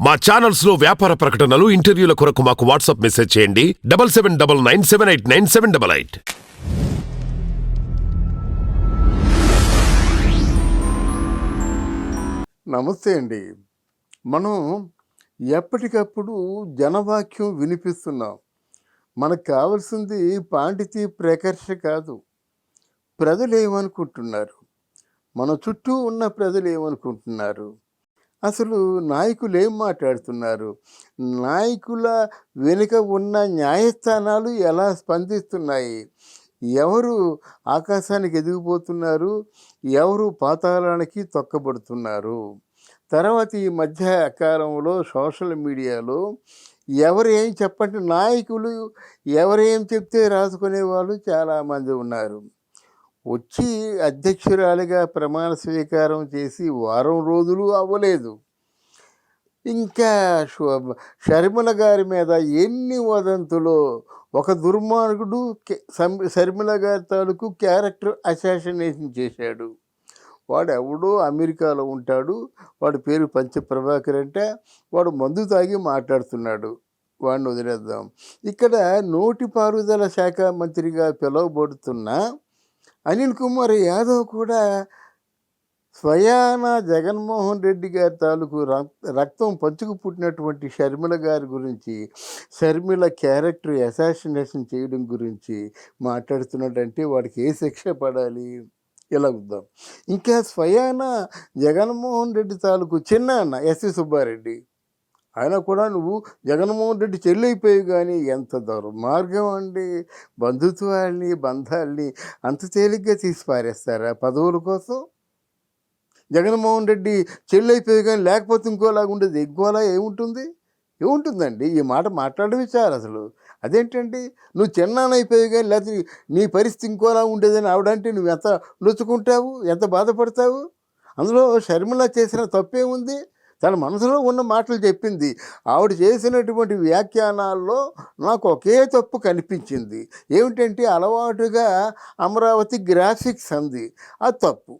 మా ఛానల్స్లో వ్యాపార ప్రకటనలు ఇంటర్వ్యూల కొరకు మాకు వాట్సాప్ మెసేజ్ చేయండి. Double seven double nine seven eight nine seven double eight. నమస్తే అండి. మనం ఎప్పటికప్పుడు జనవాక్యం వినిపిస్తున్నాం. మనకు కావాల్సింది పాండితీ ప్రకర్ష కాదు. ప్రజలు ఏమనుకుంటున్నారు మన చుట్టూ ఉన్న ప్రజలు ఏమనుకుంటున్నారు అసలు నాయకులు ఏం మాట్లాడుతున్నారు? నాయకుల వెనుక ఉన్న న్యాయస్థానాలు ఎలా స్పందిస్తున్నాయి? ఎవరు ఆకాశానికి ఎదిగిపోతున్నారు? ఎవరు పాతాళానికి తొక్కబడుతున్నారు? తర్వాత ఈ మధ్య కాలంలో సోషల్ మీడియాలో ఎవరు ఏం చెప్పండి నాయకులు ఎవరేం చెప్తే రాసుకునే వాళ్ళు చాలామంది ఉన్నారు. వచ్చి అధ్యక్షురాలిగా ప్రమాణ స్వీకారం చేసి వారం రోజులు అవ్వలేదు. ఇంకా షర్మిల గారి మీద ఎన్ని వదంతులో ఒక దుర్మార్గుడు శర్మిల సం- గారి తాలూకు క్యారెక్టర్ అసాసినేషన్ చేశాడు. వాడు ఎవడో అమెరికాలో ఉంటాడు వాడి పేరు పంచప్రభాకర్ అంటే వాడు మందు తాగి మాట్లాడుతున్నాడు. వాడిని వదిలేద్దాం. ఇక్కడ నోటిపారుదల శాఖ మంత్రిగా పిలువబడుతున్న అనిల్ కుమార్ యాదవ్ కూడా స్వయాన జగన్మోహన్ రెడ్డి గారి తాలూకు రక్- రక్తం పంచుకు పుట్టినటువంటి షర్మిల గారి గురించి షర్మిల క్యారెక్టర్ అసాసినేషన్ చేయడం గురించి మాట్లాడుతున్నాడంటే వాడికి ఏ శిక్ష పడాలి? ఇలా వద్దాం ఇంకా స్వయాన జగన్మోహన్ రెడ్డి తాలూకు చిన్న అన్న ఎస్వి సుబ్బారెడ్డి ఆయన కూడా నువ్వు జగన్మోహన్ రెడ్డి చెల్లైపోయావు కానీ ఎంత దుర్మార్గం అండి. బంధుత్వాల్ని బంధాల్ని అంత తేలిగ్గా తీసి పారేస్తారా పదవుల కోసం? జగన్మోహన్ రెడ్డి చెల్లైపోయావు కానీ లేకపోతే ఇంకోలాగా ఉండేది ఇంకోలా ఏముంటుంది? ఏముంటుందండి? ఈ మాట మాట్లాడమే చాలు అసలు. అదేంటండి? నువ్వు చిన్నానైపోయావు కానీ లేకపోతే నీ పరిస్థితి ఇంకోలా ఉండేదని ఆవిడంటే నువ్వు ఎంత నొచ్చుకుంటావు? ఎంత బాధపడతావు? అందులో షర్మిల చేసిన తప్పేముంది? తన మనసులో ఉన్న మాటలు చెప్పింది. ఆవిడ చేసినటువంటి వ్యాఖ్యానాల్లో నాకు ఒకే తప్పు కనిపించింది. ఏమిటంటే అలవాటుగా అమరావతి గ్రాఫిక్స్ అంది. ఆ తప్పు.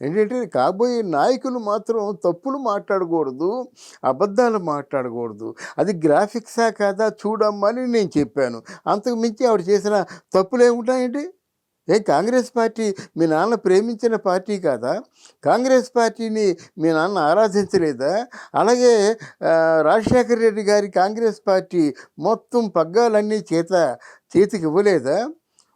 ఏంటంటే కాబోయే నాయకులు మాత్రం తప్పులు మాట్లాడకూడదు అబద్ధాలు మాట్లాడకూడదు. అది గ్రాఫిక్సా కాదా చూడమ్మని నేను చెప్పాను. అంతకు మించి ఆవిడ చేసిన తప్పులు ఏముంటాయండి? ఏ కాంగ్రెస్ పార్టీ మీ నాన్న ప్రేమించిన పార్టీ కాదా? కాంగ్రెస్ పార్టీని మీ నాన్న ఆరాధించలేదా? అలాగే రాజశేఖర రెడ్డి గారి కాంగ్రెస్ పార్టీ మొత్తం పగ్గాలన్నీ చేత చేతికి ఇవ్వలేదా?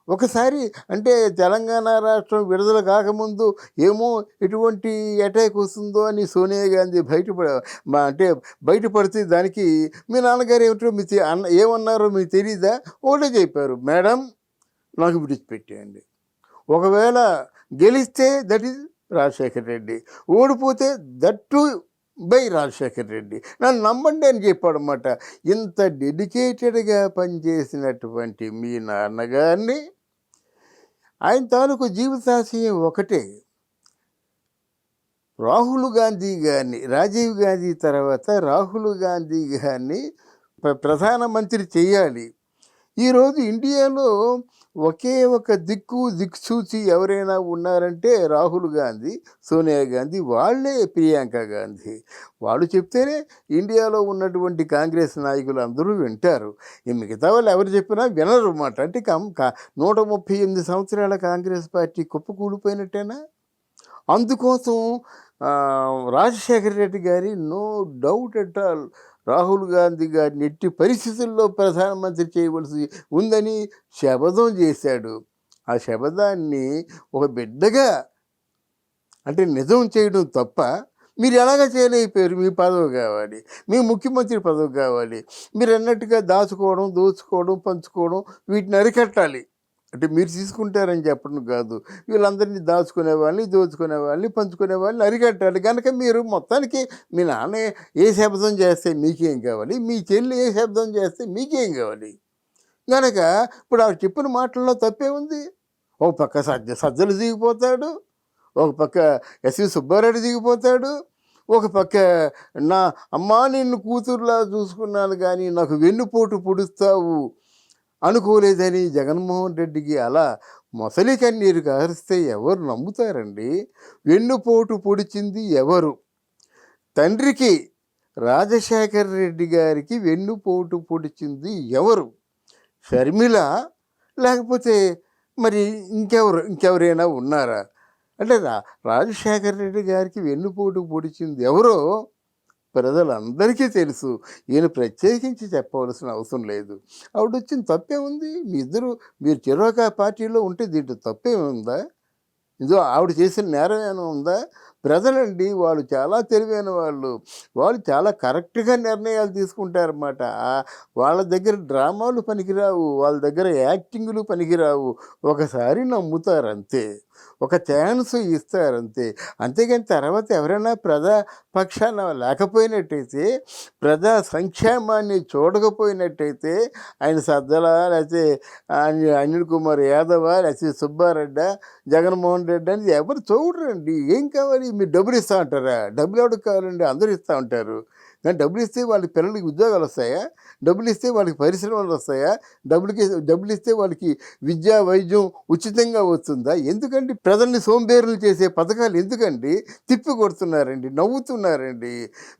ఒకసారి అంటే తెలంగాణ రాష్ట్రం విడుదల కాకముందు ఏమో ఎటువంటి అటాక్ వస్తుందో అని సోనియా గాంధీ బయటపడ మా అంటే బయటపడితే దానికి మీ నాన్నగారు ఏమిటో మీ అన్న ఏమన్నారో మీకు తెలీదా? ఒకటే చెప్పారు. మేడం నాకు విడిచిపెట్టేయండి ఒకవేళ గెలిస్తే దట్ ఈజ్ రాజశేఖర్ రెడ్డి. ఓడిపోతే that too by Rajashekar Reddy. నన్ను నమ్మండి అని చెప్పాడు అనమాట ఇంత డెడికేటెడ్గా పనిచేసినటువంటి మీ నాన్నగారిని ఆయన తాలూకు జీవితాశయం ఒకటే. రాహుల్ గాంధీ గారిని రాజీవ్ గాంధీ తర్వాత రాహుల్ గాంధీ గారిని ప్రధానమంత్రి చేయాలి. ఈరోజు ఇండియాలో ఒకే ఒక దిక్కు దిక్సూచి ఎవరైనా ఉన్నారంటే రాహుల్ గాంధీ సోనియా గాంధీ వాళ్ళే ప్రియాంక గాంధీ. వాళ్ళు చెప్తేనే ఇండియాలో ఉన్నటువంటి కాంగ్రెస్ నాయకులు అందరూ వింటారు. ఈ మిగతా వాళ్ళు ఎవరు చెప్పినా వినరు అన్నమాట అంటే కం కా- నూట ముప్పై ఎనిమిది సంవత్సరాల కాంగ్రెస్ పార్టీ కుప్పకూలిపోయినట్టేనా అందుకోసం రాజశేఖర రెడ్డి గారి no doubt at all Rahul Gandhi గారిని ఎట్టి పరిస్థితుల్లో ప్రధానమంత్రి చేయవలసి ఉందని శపథం చేశాడు. ఆ శపథాన్ని ఒక బిడ్డగా అంటే నిజం చేయడం తప్ప మీరు ఎలాగ చేయలేకపోయారు? మీ పదవి కావాలి మీ ముఖ్యమంత్రి పదవి కావాలి మీరు అన్నట్టుగా దాచుకోవడం దోచుకోవడం పంచుకోవడం వీటిని అరికట్టాలి. అంటే మీరు తీసుకుంటారని చెప్పడం కాదు. వీళ్ళందరినీ దాచుకునే వాళ్ళని దోచుకునే వాళ్ళని పంచుకునే వాళ్ళని అరికట్టాలి. కనుక మీరు మొత్తానికి మీ నాన్న ఏ శబ్దం చేస్తే మీకేం కావాలి? మీ చెల్లి ఏ శబ్దం చేస్తే మీకేం కావాలి? కనుక ఇప్పుడు ఆవిడ చెప్పిన మాటల్లో తప్పే ఉంది. ఒక పక్క సజ్జ సజ్జలు దిగిపోతాడు ఒక పక్క ఎస్వి సుబ్బారెడ్డి దిగిపోతాడు ఒక పక్క నా అమ్మా నిన్ను కూతురులా చూసుకున్నాను కానీ నాకు వెన్నుపోటు పొడుస్తావు. అనుకోలేదని జగన్మోహన్ రెడ్డికి అలా మొసలి కన్నీరు కారిస్తే ఎవరు నమ్ముతారండి? వెన్నుపోటు పొడిచింది ఎవరు? తండ్రికి రాజశేఖర రెడ్డి గారికి వెన్నుపోటు పొడిచింది ఎవరు? షర్మిల? లేకపోతే మరి ఇంకెవరు ఇంకెవరైనా ఉన్నారా? అంటే రా రాజశేఖర రెడ్డి గారికి వెన్నుపోటు పొడిచింది ఎవరో ప్రజలందరికీ తెలుసు. ఈయన ప్రత్యేకించి చెప్పవలసిన అవసరం లేదు. ఆవిడ వచ్చిన తప్పే ఉంది. మీ ఇద్దరు మీరు చిరోకా పార్టీలో ఉంటే దీంట్లో తప్పే ఉందా ఇదో ఆవిడ చేసిన నేరం ఏమైనా ఉందా? ప్రజలండి వాళ్ళు చాలా తెలివైన వాళ్ళు. వాళ్ళు చాలా కరెక్ట్గా నిర్ణయాలు తీసుకుంటారన్నమాట. వాళ్ళ దగ్గర డ్రామాలు పనికిరావు వాళ్ళ దగ్గర యాక్టింగ్లు పనికిరావు. ఒకసారి నమ్ముతారు అంతే ఒక ఛాన్స్ ఇస్తారంతే. అంతేగాని తర్వాత ఎవరైనా ప్రజా పక్షాన లేకపోయినట్టయితే ప్రజా సంక్షేమాన్ని చూడకపోయినట్టయితే ఆయన సద్దల లేకపోతే అని- అనిల్ కుమార్ యాదవ లేకపోతే సుబ్బారెడ్డ జగన్మోహన్ రెడ్డి అని ఎవరు చూడరండి. ఏం కావాలి? మీరు డబ్బులు ఇస్తా ఉంటారా డబ్బులు ఎవరికి కావాలండి? అందరూ ఇస్తూ ఉంటారు. కానీ డబ్బులు ఇస్తే వాళ్ళకి పిల్లలకి ఉద్యోగాలు వస్తాయా? డబ్బులు ఇస్తే వాళ్ళకి పరిశ్రమలు వస్తాయా? డబ్బులకి డబ్బులు ఇస్తే వాళ్ళకి విద్య వైద్యం ఉచితంగా వస్తుందా? ఎందుకండి ప్రజల్ని సోంబేరులు చేసే పథకాలు ఎందుకండి? తిప్పి కొడుతున్నారండి నవ్వుతున్నారండి.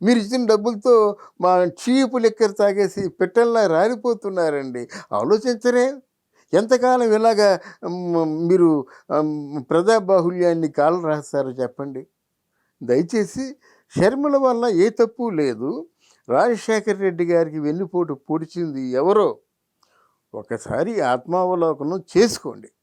మీరు ఇచ్చిన డబ్బులతో మా చీపు లెక్కర తాగేసి పెట్టల్లా రాలిపోతున్నారండి. ఆలోచించరే. ఎంతకాలం ఇలాగా మీరు ప్రజాబాహుళ్యాన్ని కాలు రాస్తారో చెప్పండి. దయచేసి షర్మిల వల్ల ఏ తప్పు లేదు. రాజశేఖర రెడ్డి గారికి వెన్నుపోటు పొడిచింది ఎవరో? ఒకసారి ఆత్మావలోకనం చేసుకోండి.